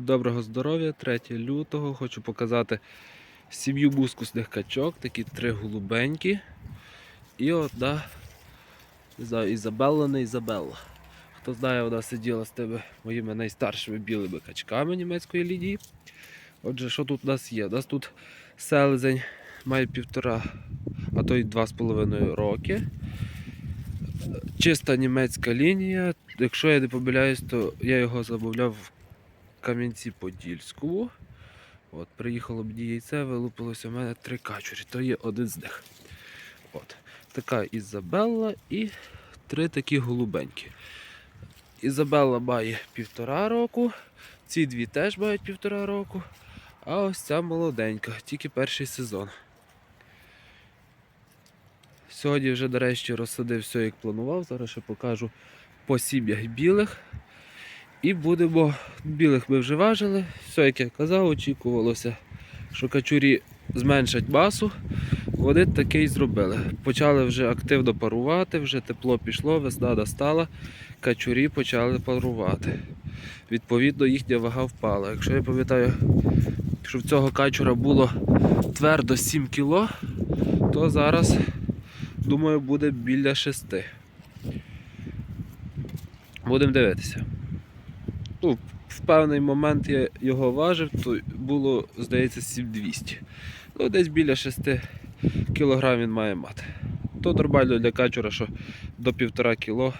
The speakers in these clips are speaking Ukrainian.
Доброго здоров'я, 3 лютого. Хочу показати сім'ю бускусних качок, такі три голубенькі. І одна не знаю, Ізабелла, не Ізабелла. Хто знає, вона сиділа з тими моїми найстаршими білими качками німецької лінії. Отже, що тут у нас є? У нас тут селезень має півтора, а то й два з половиною роки. Чиста німецька лінія. Якщо я не помиляюсь, то я його замовляв Кам'янці-Подільському. От, приїхало мені яйце, вилупилося в мене три качурі, то є один з них. От. Така Ізабелла і три такі голубенькі. Ізабелла має півтора року, ці дві теж мають півтора року, а ось ця молоденька, тільки перший сезон. Сьогодні вже нарешті розсадив все, як планував. Зараз ще покажу по сім'ях білих. І будемо. Білих ми вже важили. Все, як я казав, очікувалося, що качурі зменшать масу. Вони таке й зробили. Почали вже активно парувати, вже тепло пішло, весна настала, качурі почали парувати. Відповідно, їхня вага впала. Якщо я пам'ятаю, що в цього качура було твердо 7 кг, то зараз, думаю, буде біля 6. Будемо дивитися. В певний момент я його важив, то було, здається, 7200. Ну, десь біля 6 кг він має мати. То нормально для качура, що до 1,5 кг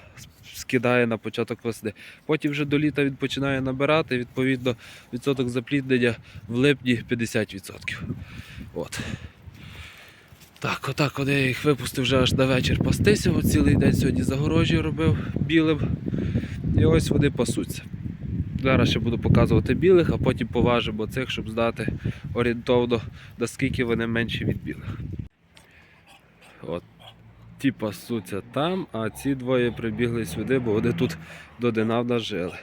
скидає на початок весни. Потім вже до літа він починає набирати, відповідно, відсоток запліднення в липні 50%. От. Так, отак от я їх випустив вже аж на вечір пастися. Цілий день сьогодні загорожі робив білим. І ось вони пасуться. Зараз ще буду показувати білих, а потім поважимо цих, щоб знати орієнтовно, наскільки вони менші від білих. От. Ті пасуться там, а ці двоє прибігли сюди, бо вони тут до додинавна жили.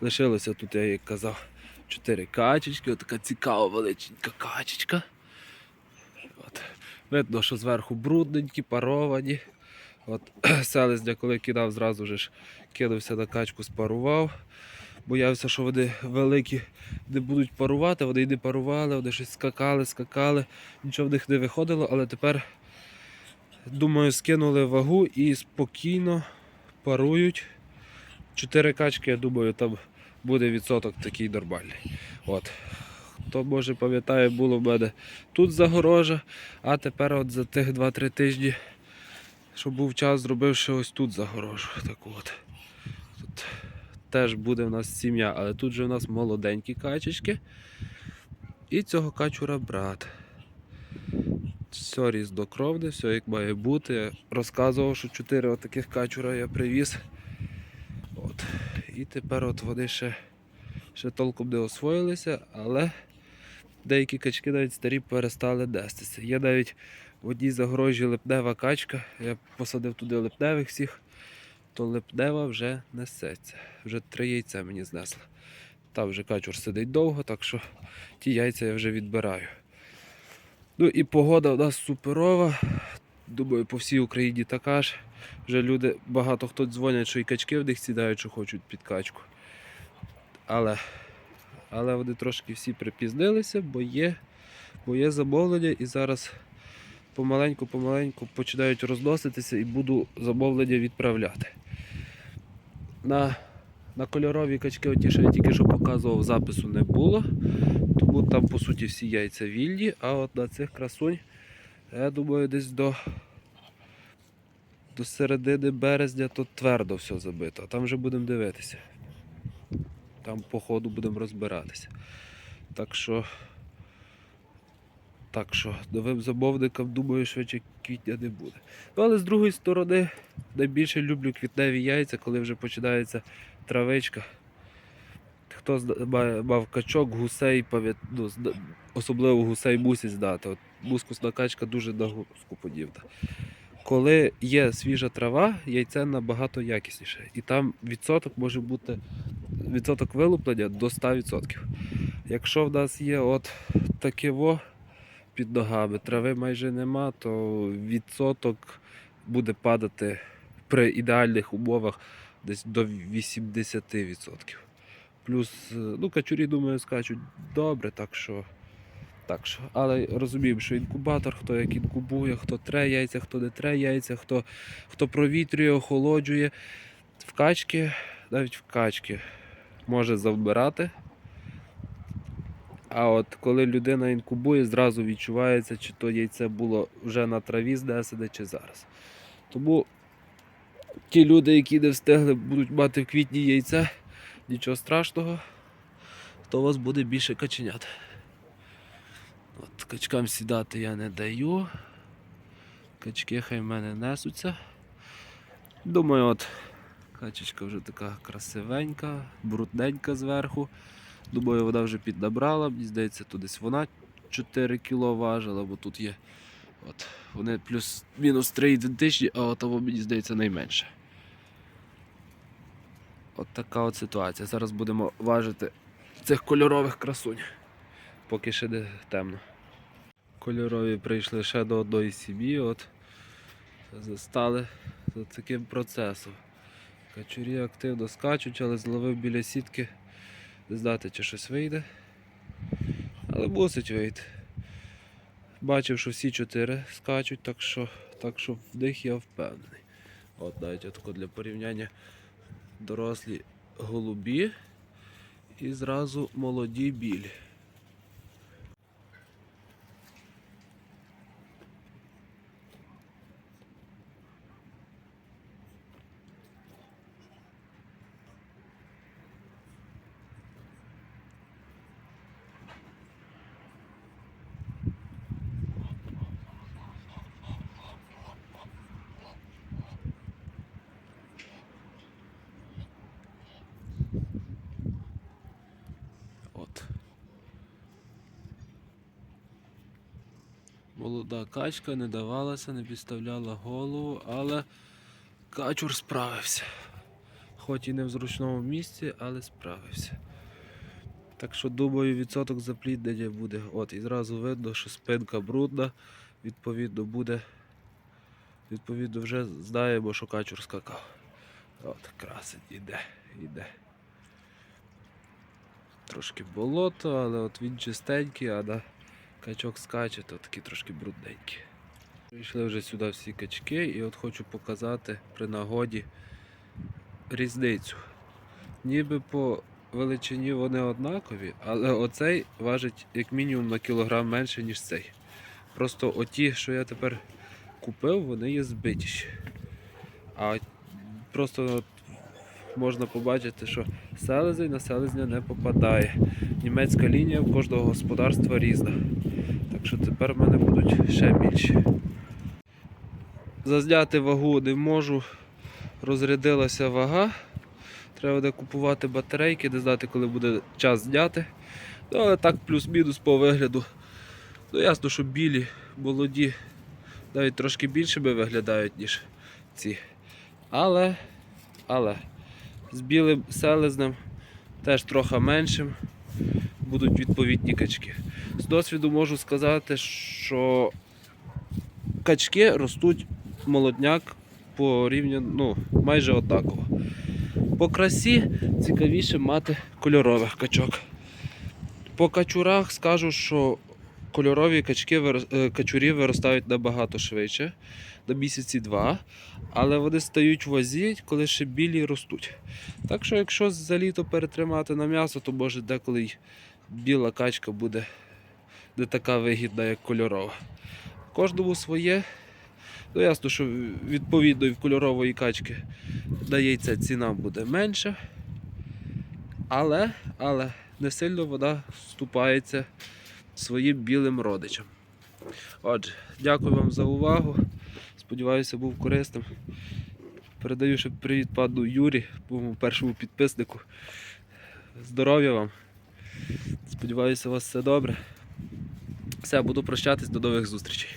Лишилося тут, я як казав, чотири качечки, От така цікава величенька качечка. От. Видно, що зверху брудненькі, паровані. От селезня, коли кидав, зразу ж кинувся на качку, спарував. Боявся, що вони великі не будуть парувати, вони й не парували, вони щось скакали, скакали, нічого в них не виходило, але тепер, думаю, скинули вагу і спокійно парують. Чотири качки, я думаю, там буде відсоток такий нормальний. От. Хто може пам'ятає, було в мене тут загорожа, а тепер от за тих 2-3 тижні, що був час, зробив ще ось тут загорожу. Таку от. Тут теж буде в нас сім'я, але тут же в нас молоденькі качечки. І цього качура брат. Все різдокровне, все як має бути. Я розказував, що чотири отаких качура я привіз. От. І тепер от вони ще, ще толком не освоїлися, але деякі качки навіть старі перестали нестися. Є навіть в одній загорожі липнева качка. Я посадив туди липневих всіх то липнева вже несеться. Вже три яйця мені знесли. Там вже качур сидить довго, так що ті яйця я вже відбираю. Ну і погода у нас суперова. Думаю, по всій Україні така ж. Вже люди, багато хто дзвонять, що і качки в них сідають, що хочуть під качку. Але, але вони трошки всі припізнилися, бо є, бо є замовлення і зараз помаленьку-помаленьку починають розноситися і буду замовлення відправляти. На, на кольорові качки, оті, що я тільки що показував, запису не було. Тому там по суті всі яйця вільні, а от на цих красунь, я думаю, десь до, до середини березня тут твердо все забито. А там вже будемо дивитися. Там по ходу будемо розбиратися. Так що. Так що новим замовникам, думаю, швидше квітня не буде. Ну, але з другої сторони, найбільше люблю квітневі яйця, коли вже починається травичка. Хто мав качок, гусей, ну, особливо гусей мусять здати. От мускусна качка дуже на гуску подібна. Коли є свіжа трава, яйце набагато якісніше. І там відсоток може бути відсоток вилуплення до 100%. Якщо в нас є от таке во під ногами, трави майже нема, то відсоток буде падати при ідеальних умовах десь до 80%. Плюс, е, ну, качурі, думаю, скачуть добре, так що. Так що, але розуміємо, що інкубатор, хто як інкубує, хто тре яйця, хто не тре яйця, хто, хто провітрює, охолоджує. В качки, навіть в качки може завбирати. А от коли людина інкубує, зразу відчувається, чи то яйце було вже на траві знесене, чи зараз. Тому ті люди, які не встигли, будуть мати в квітні яйце, нічого страшного, то у вас буде більше каченят. От, качкам сідати я не даю. Качки хай в мене несуться. Думаю, от качечка вже така красивенька, брудненька зверху. Думаю, вона вже піднабрала. Мені здається, тут десь вона 4 кг важила, бо тут є. От, вони плюс-мінус 3 ідентичні, а того, мені здається, найменше. От така от ситуація. Зараз будемо важити цих кольорових красунь, поки ще не темно. Кольорові прийшли ще до одної сім'ї, от застали за таким процесом. Качурі активно скачуть, але зловив біля сітки. Не знати, чи щось вийде. Але мусить вийти. Бачив, що всі чотири скачуть, так що, так що в них я впевнений. От навіть отако для порівняння дорослі голубі і зразу молоді білі. От. Молода качка не давалася, не підставляла голову, але качур справився. Хоч і не в зручному місці, але справився. Так що думаю, відсоток запліднення буде. От, і зразу видно, що спинка брудна, відповідно буде. Відповідно, вже знаємо, що качур скакав. От, красить, іде, іде. Трошки болото, але от він чистенький, а на качок скаче, то такі трошки брудненькі. Прийшли вже сюди всі качки і от хочу показати при нагоді різницю. Ніби по величині вони однакові, але оцей важить як мінімум на кілограм менше, ніж цей. Просто оті, що я тепер купив, вони є збитіші. А просто от можна побачити, що селезень на селезня не попадає. Німецька лінія в кожного господарства різна. Так що тепер в мене будуть ще більші. Зазняти вагу не можу. Розрядилася вага. Треба буде купувати батарейки, не знати, коли буде час зняти. Ну, але так плюс-мінус по вигляду. Ну ясно, що білі, молоді, навіть трошки більшими виглядають, ніж ці. Але, але з білим селезнем теж трохи меншим будуть відповідні качки. З досвіду можу сказати, що качки ростуть молодняк по рівню ну, майже однаково. По красі цікавіше мати кольорових качок. По качурах скажу, що кольорові качки е, качурі виростають набагато швидше, на місяці два, але вони стають в вазі, коли ще білі ростуть. Так що, якщо за літо перетримати на м'ясо, то може деколи й біла качка буде не така вигідна, як кольорова. Кожному своє. Ну, ясно, що відповідно і в кольорової качки на яйце ціна буде менша. Але, але не сильно вона вступається своїм білим родичам. Отже, дякую вам за увагу. Сподіваюся, був корисним. Передаю ще привіт паду Юрі, моєму першому підписнику. Здоров'я вам. Сподіваюся, у вас все добре. Все, буду прощатись, до нових зустрічей.